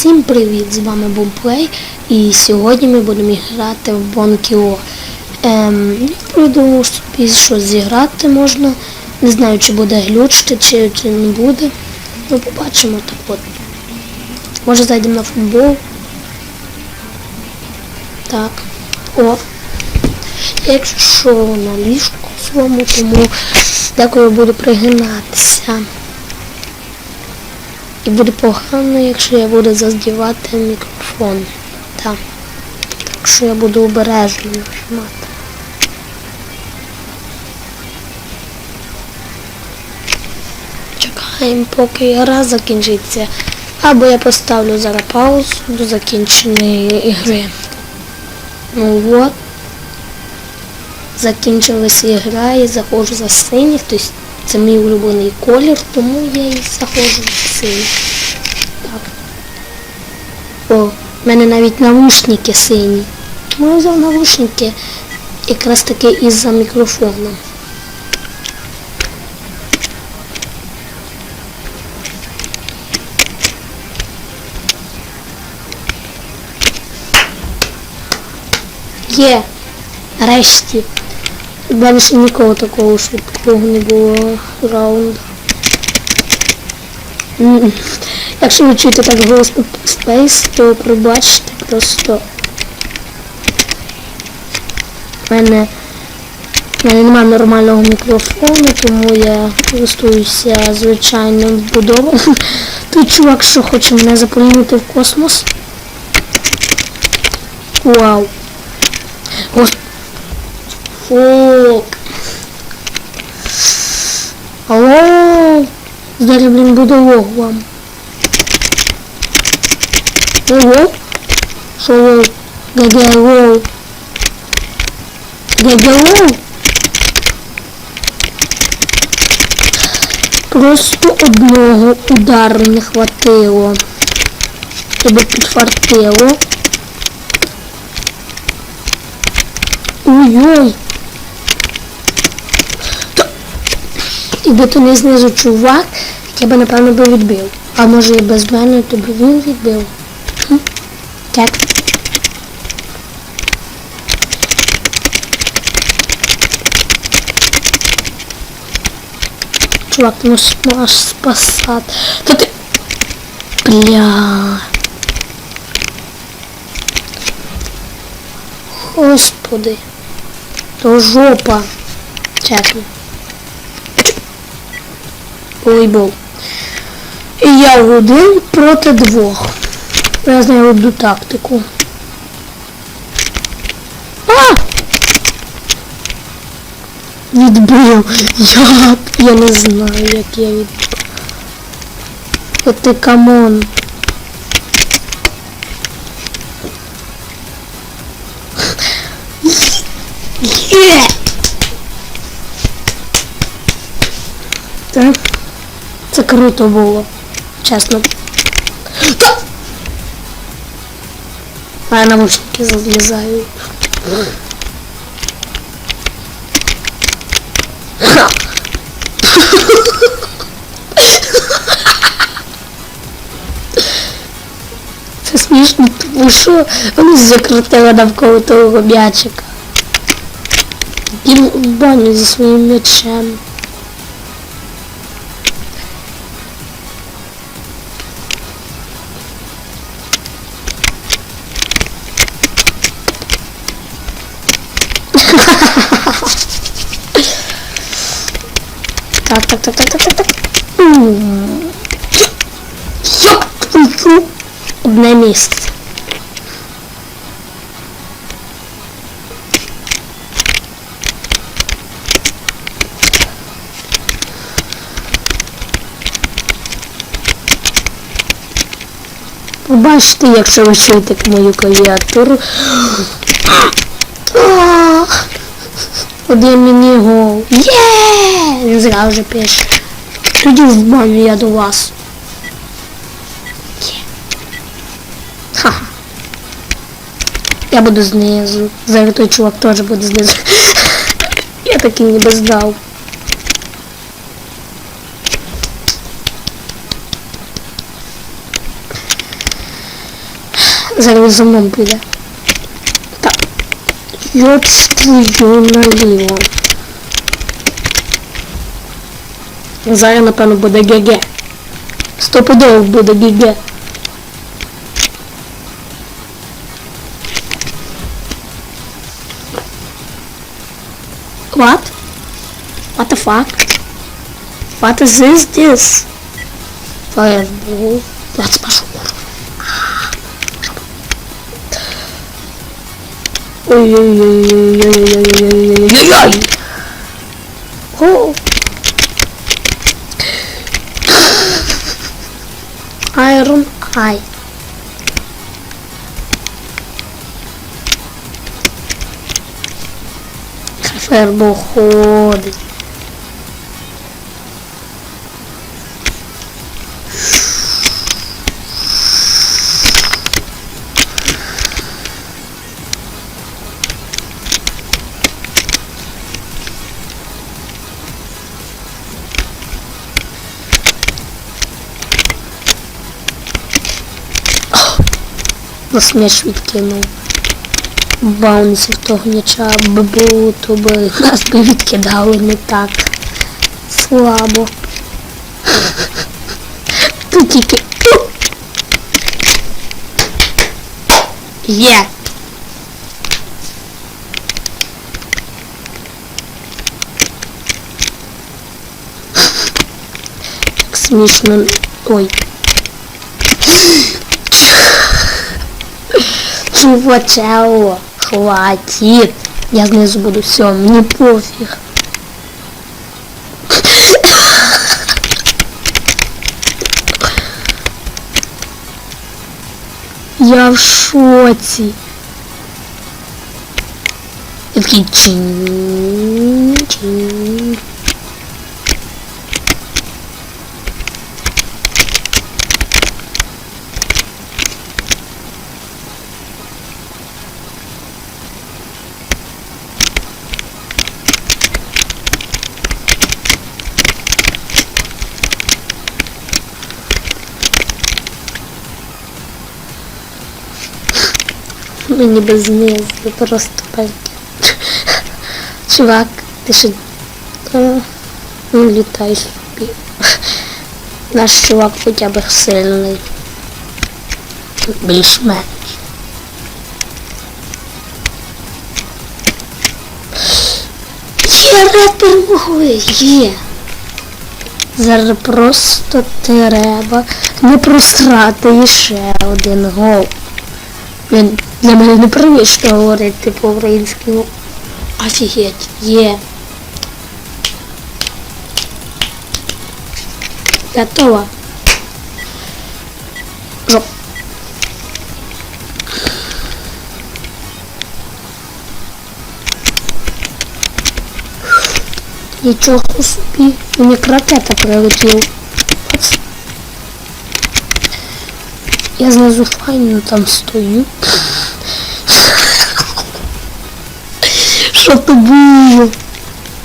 Всім привіт! З вами Бомплей і сьогодні ми будемо грати в Бонкіо. Ем, я придумав собі, що зіграти можна. Не знаю, чи буде глючити, чи, чи не буде. Ну, побачимо так от. Може зайдемо на футбол. Так. О. Якщо що на ліжку своєму, тому деколи буду пригинатися. І буде погано, якщо я буду задівати мікрофон. Так. Так що я буду обережно нажимати. Чекаємо, поки гра закінчиться. Або я поставлю зараз паузу до закінчення ігри. Ну от. Закінчилася ігра і заходжу за синіх, тобто це мій улюблений колір, тому я і заходжу за синіх. Так. О, в мене навіть навушники сині. Тому я взяв навушники якраз таки із-за мікрофону. Є, нарешті. Мене ще такого швидкого не було раунду. Якщо ви чуєте так голосно Space, то пробачте просто. У мене, мене немає нормального мікрофону, тому я користуюся звичайним вбудованим. Той чувак, що хоче мене заполінити в космос. Вау. Ось. Фу. Алло. Зараз, блін, буду лог вам. Ого. Що ви? ГГЛО. ГГЛО. Просто одного удару не хватило. Тебе підфартило. Ой-ой. Якби то не знизу чувак, я би напевно би відбив. А може і без мене, то би він відбив. Хм. Так. Чувак, ти можеш можеш спасати. Та ти... Бля. Господи. То жопа. Чесно. Волейбол. І я один проти двох. Я знаю одну тактику. А! Відбив. Як? Я не знаю, як я відбив. От ти камон. Є! Так. Це круто було. Чесно. Та! А наушники залізають. Це смішно, тому що вони закрутили навколо того м'ячика. Він в баню зі своїм м'ячем. Так, так, так, так, так, так, так. Одне місце. Побачите, якщо ви чуєте мою клавіатуру. Один мені гол. Є! Він зразу вже пише. Тоді в баню я до вас. Є. Ха-ха. Я буду знизу. Зараз той чувак теж буде знизу. Я таки ніби здав. Зараз він за мною піде. Так. Йоч твою наліво. Зараз, напевно, буде ГГ. Стопудово буде ГГ. What? What the fuck? What is this? This? Fireball. Let's пошел. Ой-ой-ой-ой-ой-ой-ой-ой-ой-ой-ой. О. Iron Eye. Фербо ходить. Насміш відкинув. Баунсів того би було, то би нас би відкидали не так слабо. Тут тільки. Є. Так смішно. Ой. Чувачело, хватит. Я знизу буду все, мне пофиг. Я в шоці. Я такий чин, чин. Мені без знизу, просто пальки. Чувак, ти що... Е, Ну, літай собі. Наш чувак хоча б сильний. Більш-менш. Є рад перемогли, є. Зараз просто треба не просрати ще один гол. Він для мене непривично говорити по-українськи. Офігеть, є. Готова. Жоп. Нічого собі, мені ракета прилетів. Я знизу файно там стою. Що то було?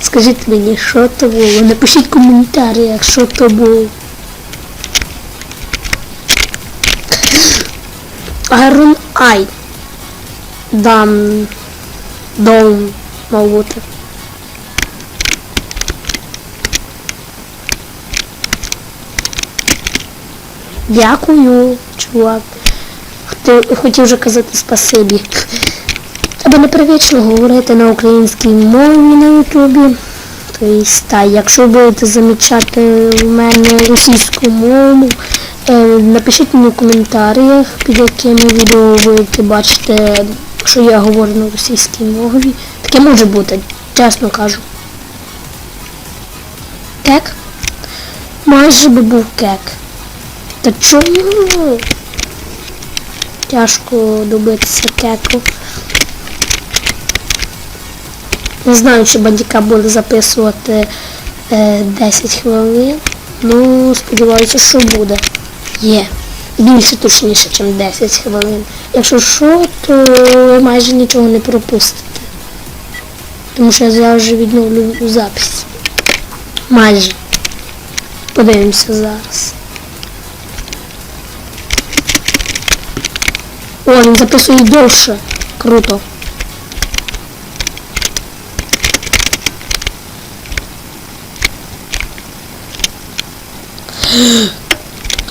Скажіть мені, що то було? Напишіть в коментарях, що то було. Iron Eye. Дам. Дом, мав. Дякую, чувак. Хотів вже казати спасибі. Треба непривично говорити на українській мові на ютубі. Тобто, та, якщо будете замічати в мене російську мову, е, напишіть мені в коментарях, під якими відео будете бачити, що я говорю на російській мові. Таке може бути, чесно кажу. Кек? Майже би був кек. Та чому? Тяжко добитися кеку. Не знаю, чи бандіка буде записувати е, 10 хвилин. Ну, сподіваюся, що буде. Є. Більше точніше, ніж 10 хвилин. Якщо що, то ви майже нічого не пропустите. Тому що я завжди відновлю запис. Майже. Подивимося зараз. О, він записує довше. Круто.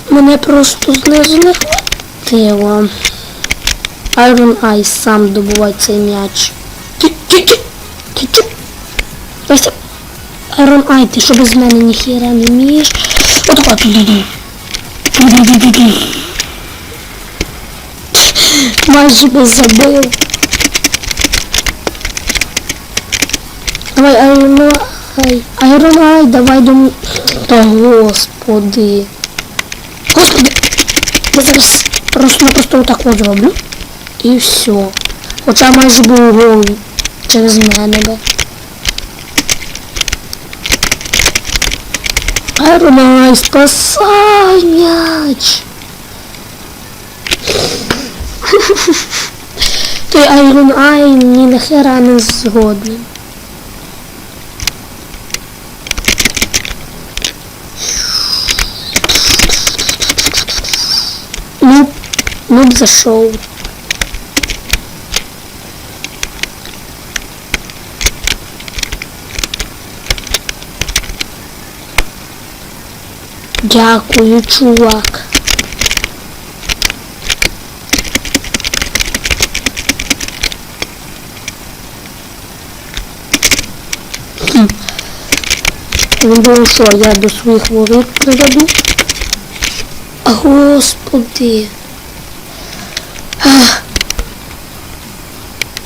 Мене просто знизу хватило. Iron Eye сам добуває цей м'яч. Ось. Iron Eye, ти що без мене ніхіра не вмієш? Отако туди. Туди-ди-ди-ди. Майже би. Давай, Eye. Iron Eye, давай до... м- Та господи. Господи. Я зараз просто-напросто отак от зроблю. І все. Хоча майже був гол через мене би. Eye, спасай м'яч! Той Iron Eye ні нахера не згодний. Нуб, нуб зашел. Дякую, чувак. Хм. Він що я до своїх воріт приведу. Господи.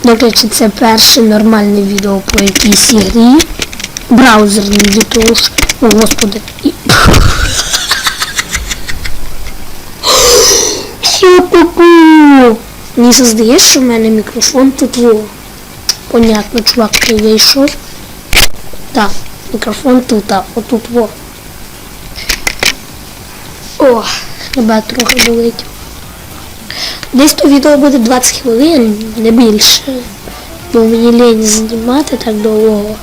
До речі, це перше нормальне відео по якійсь ігрі. Браузерний до того ж. О, господи. І... Що таке? Мені здається, що в мене мікрофон тут. Понятно, чувак, ти вийшов. Так, мікрофон тут, а отут во. О, хіба трохи болить. Десь то відео буде 20 хвилин, не більше. Бо мені лень знімати так довго.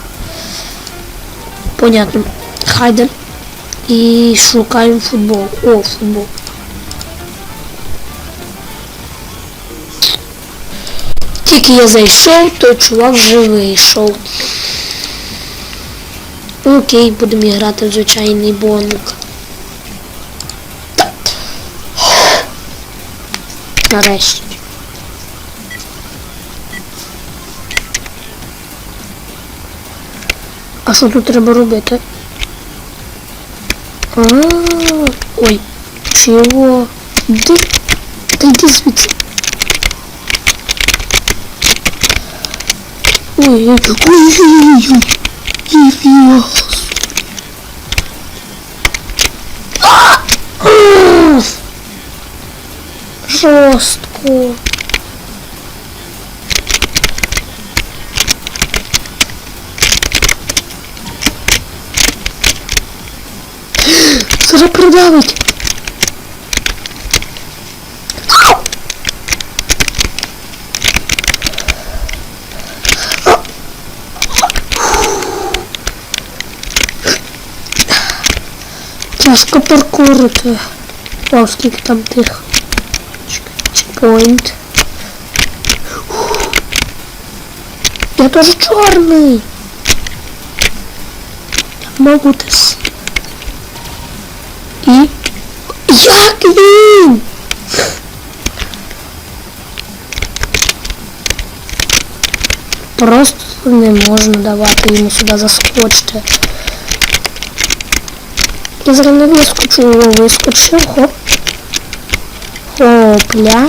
Понятно. Хайдер. І шукаємо футбол. О, футбол. Тільки я зайшов, то чувак вже вийшов. Окей, будемо грати в звичайний бонок. Нарешті. А що тут треба робити? А, ой, чого? Де? Та йди звідси. Ой, ой, ой, ой, А! А! Жорстко. Зараз продавить. Тяжко паркурити. О, скільки там тих. Чекпоінт. Я теж чорний. Я можу десь. І... Як він? Просто не можна давати йому сюди заскочити. Я зараз не вискочив, хоп. Хопля.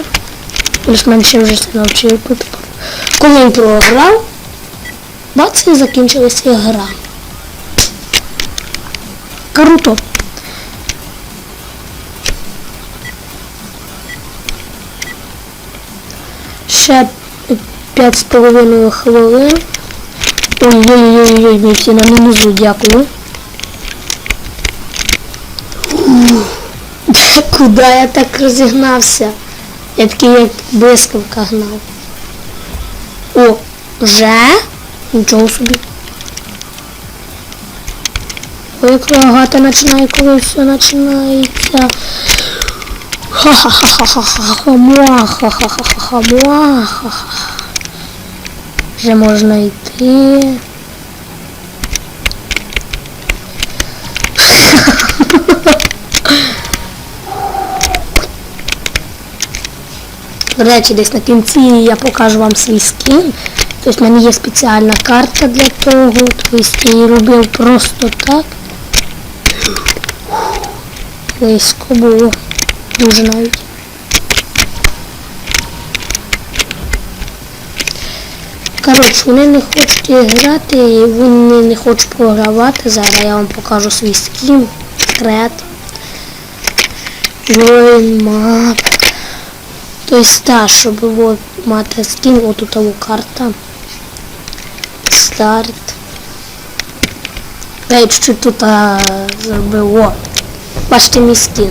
Більш-менш я вже це навчив. Коли він програв, бац, і закінчилася гра. Круто. Ще п'ять з половиною хвилин. Ой-ой-ой, ми всі на низу, дякую. Куди я так розігнався? Я такий як блискавка гнав. О, вже? Нічого собі. Ой, як лагати починає, коли все починається. Ха-ха-ха-ха-ха-ха, муа-ха-ха-ха-ха-ха, муа-ха-ха. Вже можна йти. До речі, десь на кінці я покажу вам свій скін. Тобто в мене є спеціальна карта для того. Тобто я її робив просто так. Близько було. Дуже навіть. Коротше, вони не хочуть грати, вони не хочуть програвати. Зараз я вам покажу свій скін. Секрет. Join map. Тобто та, щоб от, мати скін, отут того карта. Старт. Я чуть-чуть тут а, зробив. О. Бачите мій скін.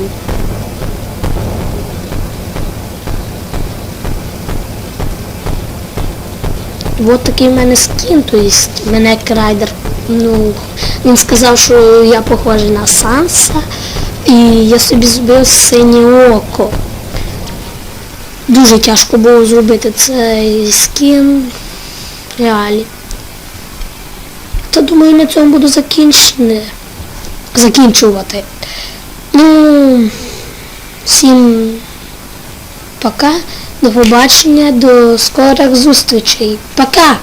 Вот такий в мене скін, то есть мене крайдер. Ну, він сказав, що я похожий на Санса, і я собі зробив синє око. Дуже тяжко було зробити цей скін. Реалі. Та думаю, на цьому буду закінчене. Закінчувати. Ну, всім пока. До побачення, до скорих зустрічей. Пока!